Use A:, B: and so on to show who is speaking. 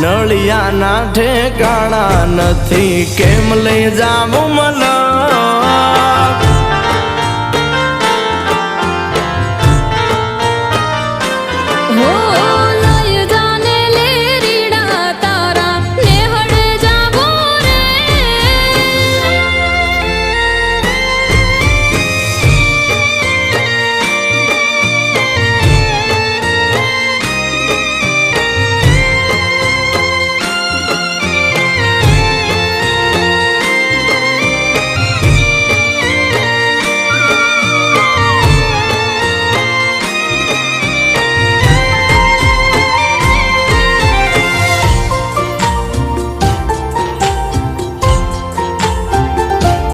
A: નળિયાના ઠેકાણા નથી. કેમ લઈ જાવું મને